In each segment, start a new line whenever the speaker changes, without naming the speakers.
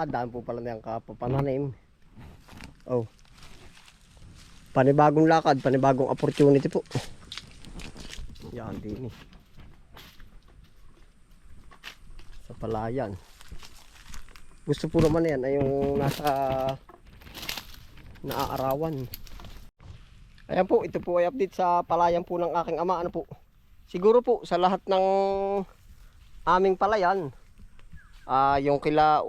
Ah, po pala niyang kapapananim. Oh. Panibagong lakad, panibagong opportunity po. Yan din eh. Sa palayan. Gusto po naman yan ay yung nasa naaarawan. Ayan po, ito po ay update sa palayan po ng aking ama. Ano po? Siguro po sa lahat ng aming palayan, ah yung kila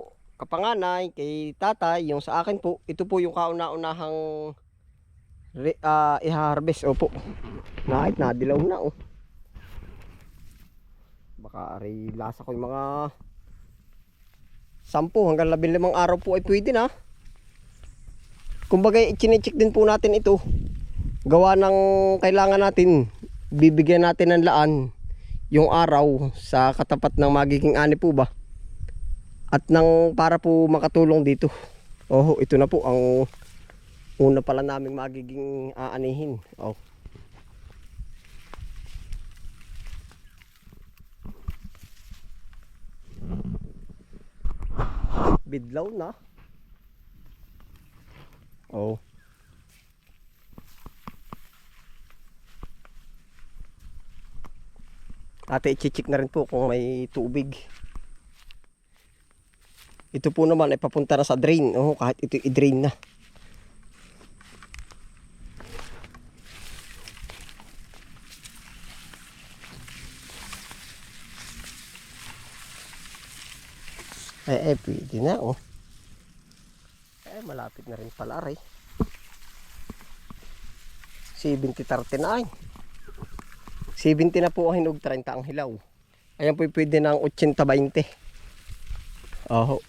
kapanganay, kay tatay, yung sa akin po, ito po yung kauna-unahang ah, i-harvest. Opo. Nakit, nadilaw na oh. Baka ari lasa ko yung mga 10 hanggang 15 araw po ay pwede na. Kumbaga, chinecheck din po natin ito. Gawa ng kailangan natin, bibigyan natin ng laan yung araw sa katapat ng magiging ani po ba. At nang para po makatulong dito. Oh, ito na po ang una pala naming magiging aanihin. Oh. Bidlaw na. Oh. Ate, i-check na rin po kung may tubig. Ito po naman ay papunta na sa drain. Oh, kahit ito i-drain na. Eh, eh, pwede na, oh. Eh, malapit na rin pala, aray. 70-39. 70 na po ang hinog, 30 ang hilaw. Ayan po pwede ng 80-20. Oho.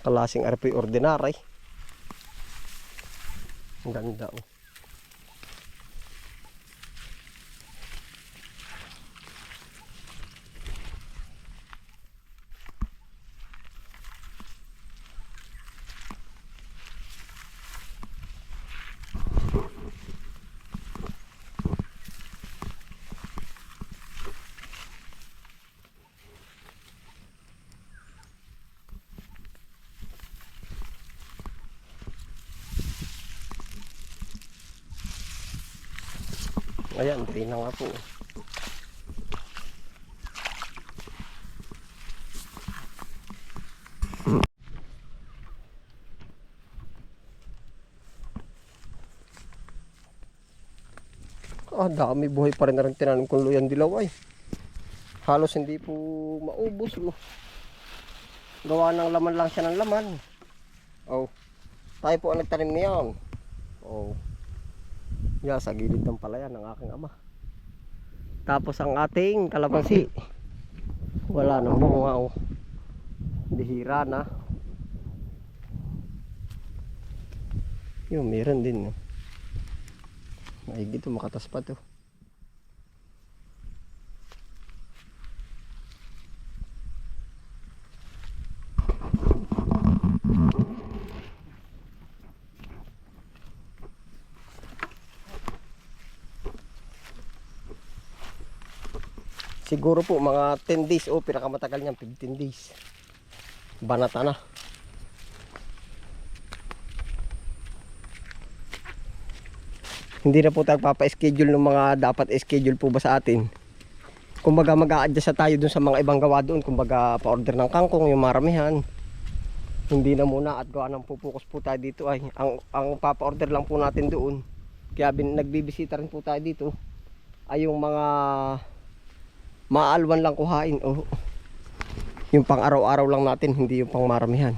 Kalasing arpoy ordinary. Ang ganda oh. Ayan, drain na nga po. Ah, dami buhay pa rin na rin tinanim kong luyan dilaw ay. Halos hindi po maubos. Oh. Gawa ng laman lang siya ng laman. Oh. Tayo po ang nagtanim niyan. Oh. Yeah, sa gilid ng palayan ng aking ama. Tapos ang ating kalamansi. Wala nang bunga oh. Bihira na. Yun, meron din. Oh. Maigit makatas pa to. Siguro po mga 10 days o pinakamatagal niyan 15 days. Banata na. Hindi na po tayo papa-schedule ng mga dapat schedule po ba sa atin. Kumbaga mag-a-adjust tayo dun sa mga ibang gawa doon. Kumbaga pa-order ng kangkong, yung maramihan. Hindi na muna at gawa ng pupukus po tayo dito ay ang, ang papa-order lang po natin doon. Kaya bin, nagbibisita rin po tayo dito ay yung mga maalwan lang kuhain o yung pang araw-araw lang natin hindi yung pang maramihan.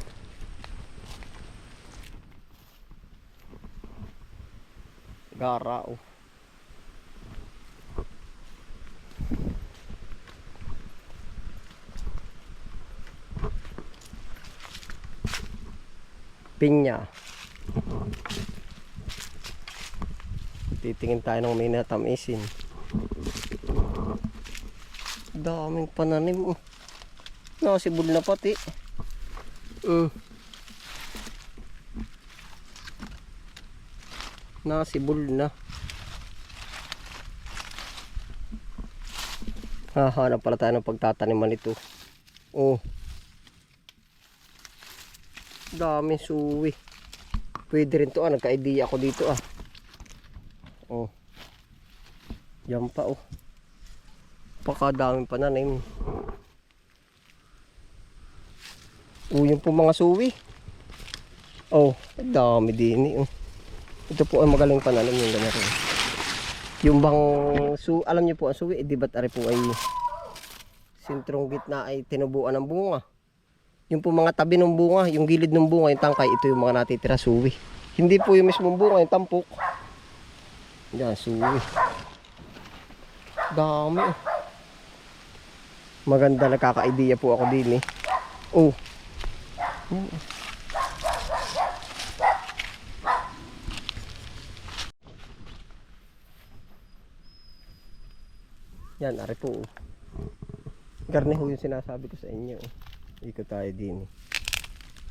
Gara o pinya. Titingin tayo ng may natamisin Daming pananim. Oh. Nakasibol na pati. Mm. Nakasibol na. Hahanap pala tayo ng pagtataniman nito. Oh. Dami suwi. Pwede rin to ah. Nagka-idea ako dito ah. Oh. Yan pa oh. Pakadaming pananim. Oh, yun po mga suwi. Oh, ang dami din eh. Oh. Ito po ay magaling pananim yung ganito. Yung bang su alam niyo po ang suwi, eh, di ba't ari po ay sentrong gitna ay tinubuan ng bunga. Yung po mga tabi ng bunga, yung gilid ng bunga, yung tangkay, ito yung mga natitira suwi. Hindi po yung mismong bunga, yung tampok. Yan, suwi. Dami. oh. Maganda nakaka-idea po ako din eh. Oh. Yan. Yan, ari po. oh. Garne ho yung sinasabi ko sa inyo. oh. Ikot tayo din. eh.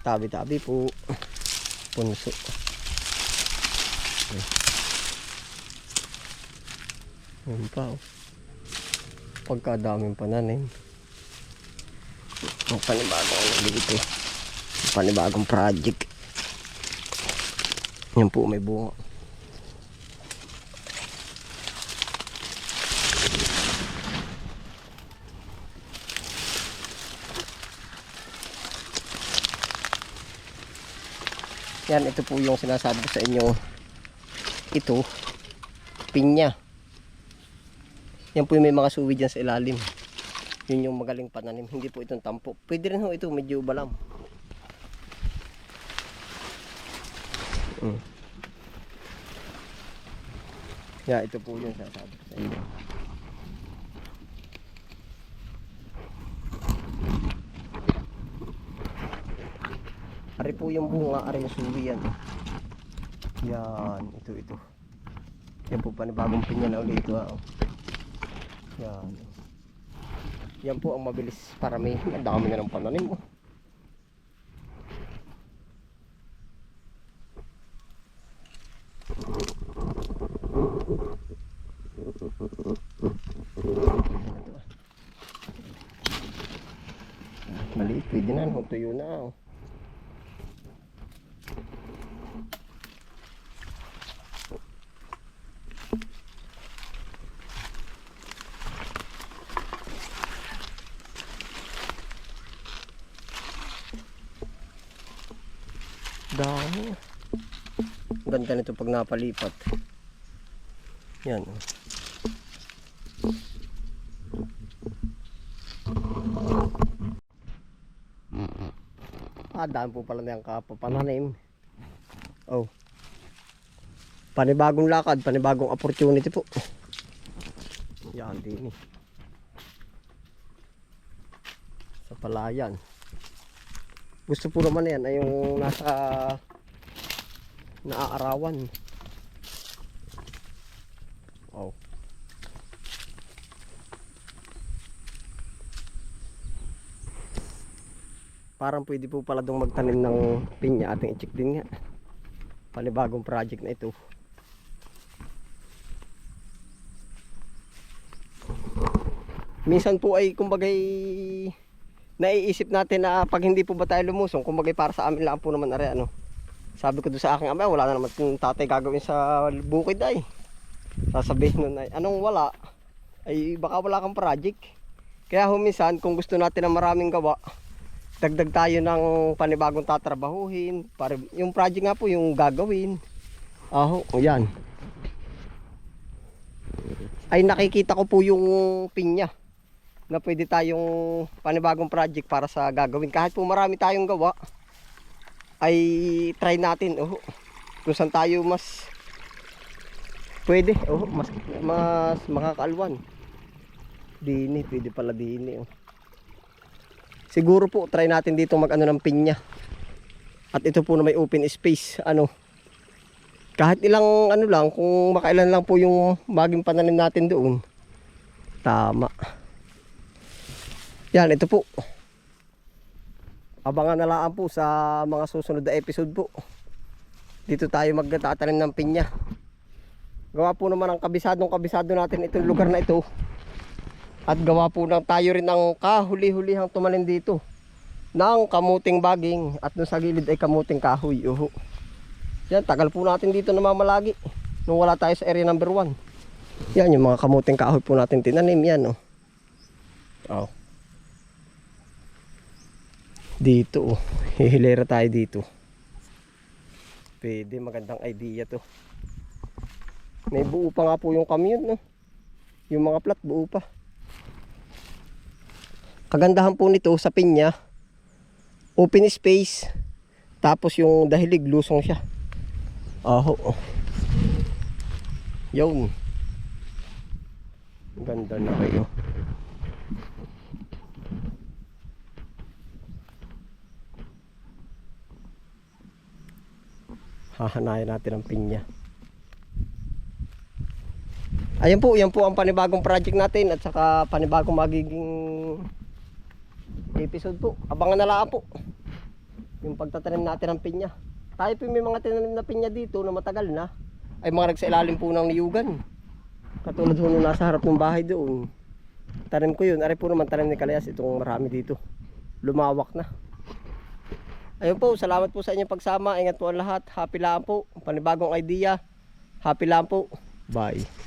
Tabi-tabi po. Punso. Ay. Yan pa oh. Pagkadaming pananim. Ang panibagong ano dito. Panibagong project. Yan po may bunga. Yan, ito po yung sinasabi ko sa inyo. Ito, pinya. Yan po yung may mga suwi dyan sa ilalim. Yun yung magaling pananim. Hindi po itong tampo. Pwede rin ho ito, medyo balam. Mm. Yeah, ito po yung sinasabi ko sa inyo. Ari po yung bunga, ari yung suwi yan. Yan, ito, ito. Yan po panibagong pinya na ulit ito. ah. Yan. Yan po ang mabilis parami. Ang dami na ng pananim. Oh. Maliit, pwede na. no? Tuyo na. Oh. Dami. Ganda nito pag napalipat. Yan. oh. Ah, dami po pala niyang kapapananim. Oh. Panibagong lakad, panibagong opportunity po. Yan din eh. Sa palayan. Gusto po naman yan ay yung nasa naaarawan. Oh. Parang pwede po pala dong magtanim ng pinya ating i-check din nga. Panibagong project na ito. Minsan po ay kumbagay naiisip natin na pag hindi po ba tayo lumusong, kumbagay para sa amin lang po naman are ano. Sabi ko doon sa aking ama, wala na naman yung tatay gagawin sa bukid ay. Sasabihin nun ay, anong wala? Ay baka wala kang project. Kaya humisan, kung gusto natin ng maraming gawa, dagdag tayo ng panibagong tatrabahuhin. Para, yung project nga po, yung gagawin. Aho, o yan. Ay nakikita ko po yung pinya na pwede tayong panibagong project para sa gagawin. Kahit po marami tayong gawa, ay try natin. Oh, kung saan tayo mas pwede. Oh, mas, mas makakaalwan. Dini, pwede pala dini. Oh. Siguro po, try natin dito mag ano ng pinya. At ito po na may open space. Ano, kahit ilang ano lang, kung makailan lang po yung maging pananim natin doon. Tama. Yan, ito po. Abangan na lang po sa mga susunod na episode po. Dito tayo magtatanim ng pinya. Gawa po naman ang kabisadong kabisado natin itong lugar na ito. At gawa po ng tayo rin ang kahuli-hulihang tumalin dito. Ng kamuting baging at doon sa gilid ay kamuting kahoy. Uho. Yan, tagal po natin dito namamalagi. Nung wala tayo sa area number 1. Yan, yung mga kamuting kahoy po natin tinanim. Yan, oh. Oh. Dito, oh. Hihilera tayo dito. Pwede, magandang idea to. May buo pa nga po yung camion, no? Yung mga plat, buo pa. Kagandahan po nito sa pinya, open space, tapos yung dahilig, lusong siya. Aho. Yun. Ang Ganda na kayo. Hahanayan natin ang pinya. Ayan po, yan po ang panibagong project natin at saka panibagong magiging episode po. Abangan na lang po. Yung pagtatanim natin ng pinya. Tayo po may mga tinanim na pinya dito na matagal na. Ay mga nagsailalim po ng niyugan. Katulad ho nung nasa harap ng bahay doon. Tanim ko yun. Ari po naman tanim ni Kalayas. Itong marami dito. Lumawak na. Ayun po, salamat po sa inyong pagsama. Ingat po ang lahat. Happy lang po. Panibagong idea. Happy lang po. Bye.